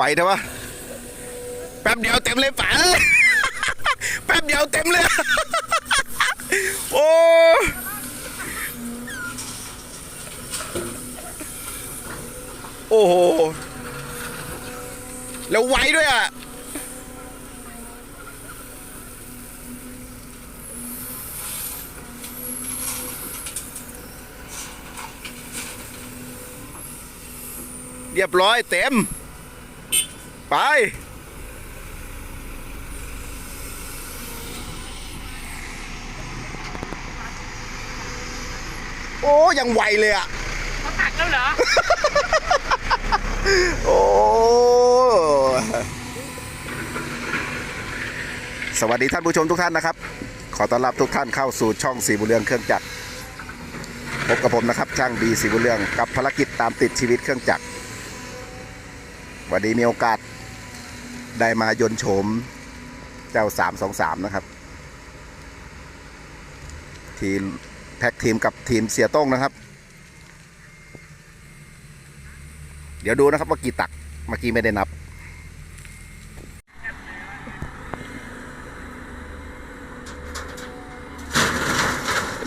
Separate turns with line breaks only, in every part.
ไหวเถอะวะแป๊บเดียวเต็มเลยป๋าแป๊บเดียวเต็มเลย โอ้โอ้โห แล้วไวด้วยอะ เรียบร้อยเต็ม ไป โอ้ยังไวเลยอะ
เขาตักแล้วเหรอ
โอ้ สวัสดีท่านผู้ชมทุกท่านนะครับ ขอต้อนรับทุกท่านเข้าสู่ช่องสีบุญเรืองเครื่องจักร พบกับผมนะครับ ช่างบีสีบุญเรืองกับภารกิจตามติดชีวิตเครื่องจักรวันนี้มีโอกาส ได้มายนโฉมเจ้า323นะครับ ทีมแท็กทีมกับทีมเสียต้งนะครับ เดี๋ยวดูนะครับว่ากี่ตักเมื่อกี้ไม่ได้นับ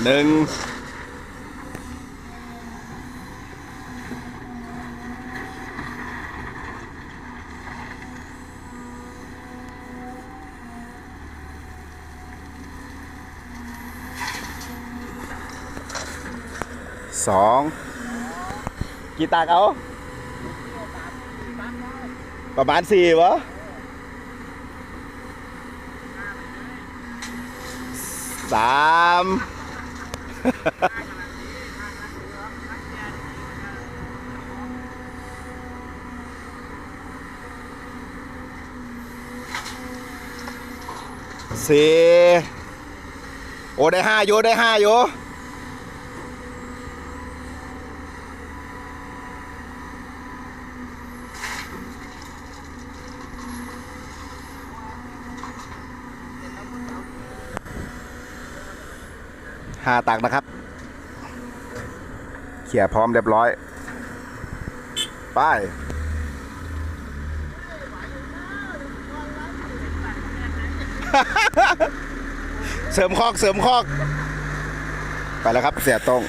หนึ่ง สอง กี่ตักเอา ประมาณสี่วะสามสี่โอ้ได้ห้าโยได้ห้าโย ห้าตักนะครับ เขี่ยพร้อมเรียบร้อย ไป เสริมคอกเสริมคอก ไปแล้วครับเสียตรง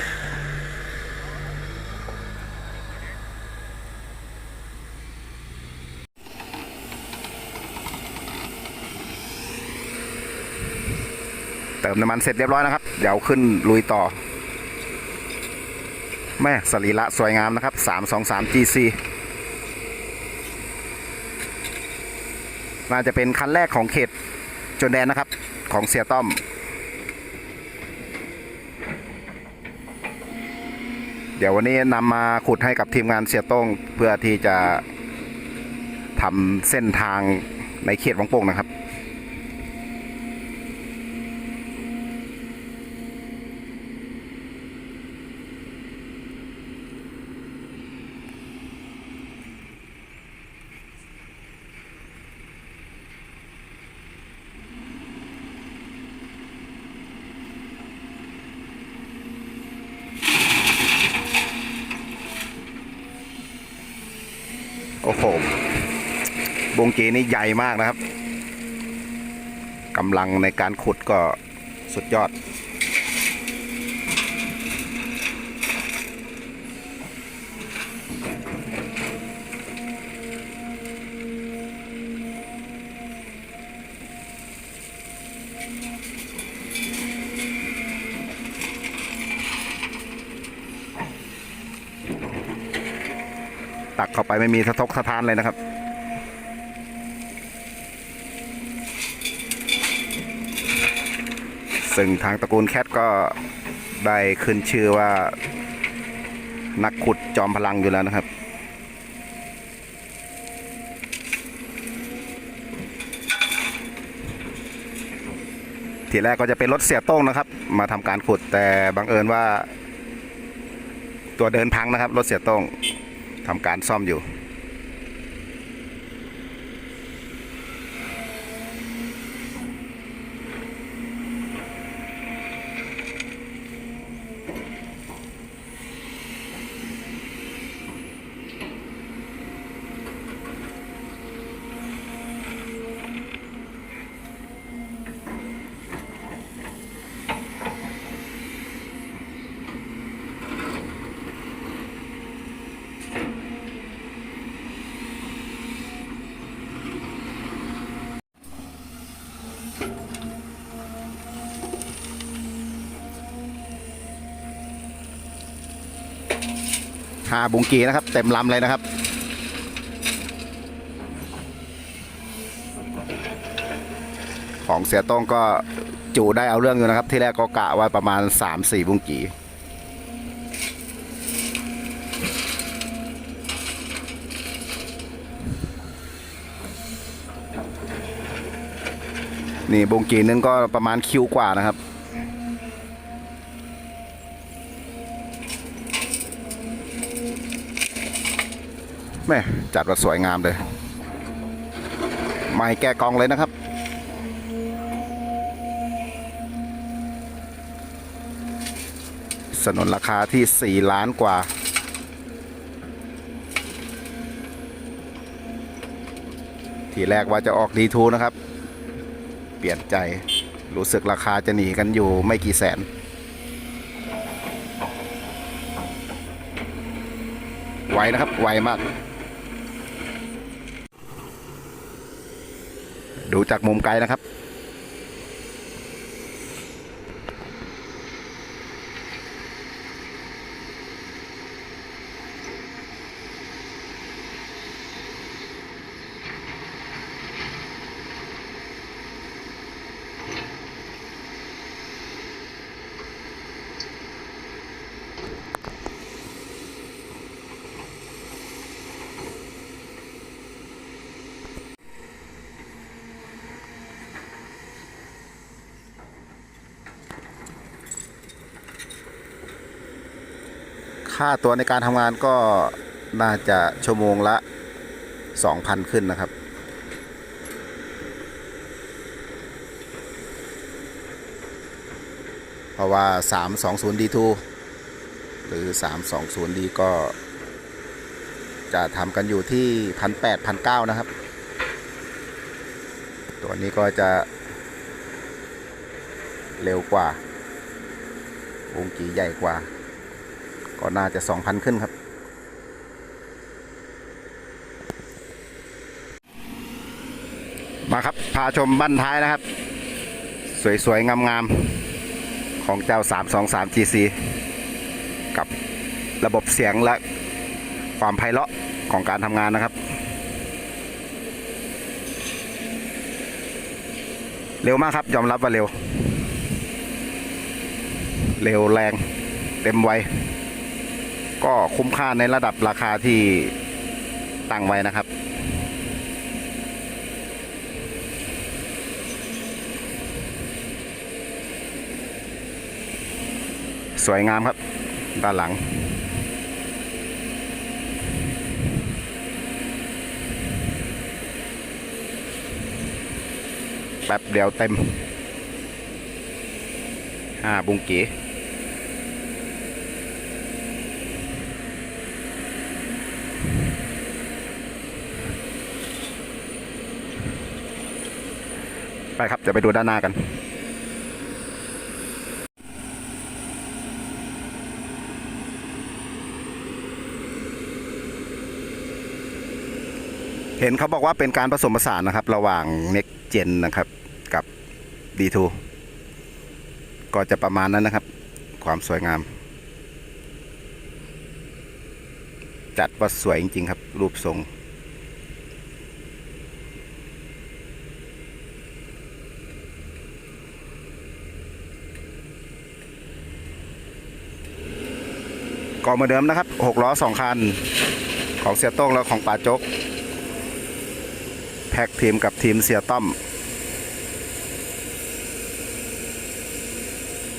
เติมน้ำมันเสร็จเรียบร้อยนะครับ เดี๋ยวขึ้นลุยต่อ แม่สรีระสวยงามนะครับ323 GC น่าจะเป็นคันแรกของเขตจนแดนนะครับ ของเสียต้อมเดี๋ยววันนี้นำมาขุดให้กับทีมงานเสียต้งเพื่อที่จะทำเส้นทางในเขตวังโป่งนะครับ โอ้โหบงเกนี่ใหญ่มากนะครับกำลังในการขุดก็สุดยอด ตักเข้าไปไม่มีสะทกสะท้านเลยนะครับ ซึ่งทางตระกูลแคทก็ได้ขึ้นชื่อว่า นักขุดจอมพลังอยู่แล้วนะครับทีแรกก็จะเป็นรถเสียโต้งนะครับ มาทำการขุดแต่บังเอิญว่า ตัวเดินพังนะครับ รถเสียโต้ง ทำการซ่อมอยู่าบุงกีนะครับ เต็มลำเลยนะครับ ของเสียต้งก็จูได้เอาเรื่องอยู่นะครับ ที่แรกก็กะไว้ประมาณ 3-4 บุงกีนี่บุงกีนึงก็ประมาณคิวกว่านะครับ แม่จัดว่าสวยงามเลยไม่แก้กองเลยนะครับ สนนราคาที่ 4 ล้านกว่า ทีแรกว่าจะออกดีทูนะครับ เปลี่ยนใจรู้สึกราคาจะหนีกันอยู่ไม่กี่แสนไวนะครับ ไวมาก ดูจากมุมไกลนะครับ ค่าตัวในการทำงานก็น่าจะชั่วโมงละ 2,000 ขึ้นนะครับ เพราะว่า 320 D2 หรือ 320D ก็ จะทำกันอยู่ที่ 1,800 1,900 นะครับ ตัวนี้ก็จะเร็วกว่า วงกีใหญ่กว่า ก็น่าจะ2,000ขึ้นครับ มาครับพาชมบ้านท้ายนะครับ สวยๆ งามๆ ของเจ้า 323 GC กับระบบเสียงและความไพเราะของการทำงานนะครับ เร็วมากครับ ยอมรับว่าเร็ว เร็วแรง เต็มไว ก็คุ้มค่าในระดับราคาที่ตั้งไว้นะครับ สวยงามครับ ด้านหลังแป๊บเดียวเต็มห้าบุงกี ครับเดี๋ยวไปดูด้านหน้ากันเห็นเขาบอกว่าเป็นการผสมผสานนะครับ ระหว่าง Next Gen นะครับ กับ D2 ก็จะประมาณนั้นนะครับ ความสวยงาม จัดว่าสวยจริง ๆ ครับ รูปทรง ก็เหมือนเดิมนะครับ6ล้อ2 คัน ของเสียโต้งและของป่าจก แพ็กทีมกับทีมเสียต้อม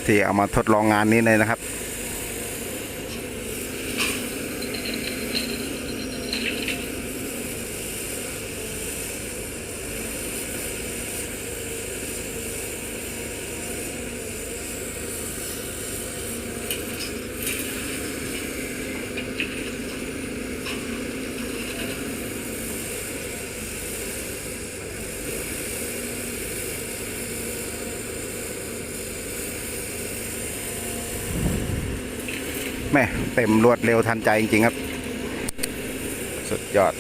ที่เอามาทดลองงานนี้เลยนะครับ แม่เต็มรวดเร็วทันใจจริงๆครับ สุดยอด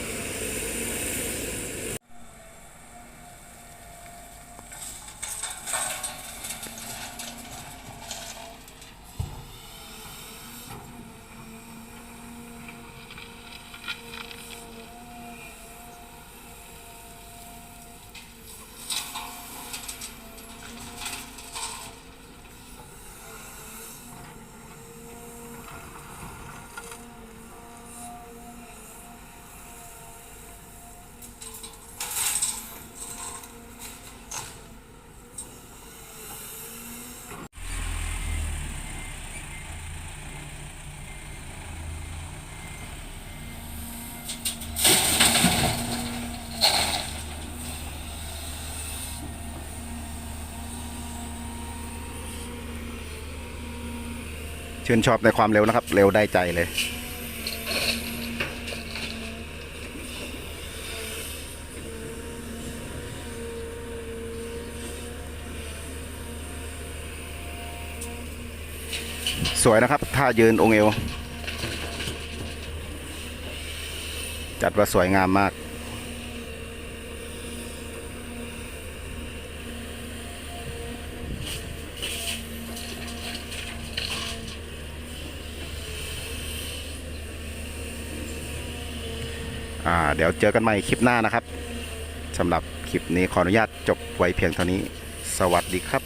ชื่นชอบในความเร็วนะครับ เร็วได้ใจเลย สวยนะครับท่ายืนองเอว จัดว่าสวยงามมาก อ่าเดี๋ยวเจอกันใหม่คลิปหน้านะครับสำหรับคลิปนี้ขออนุญาตจบไว้เพียงเท่านี้ สวัสดีครับ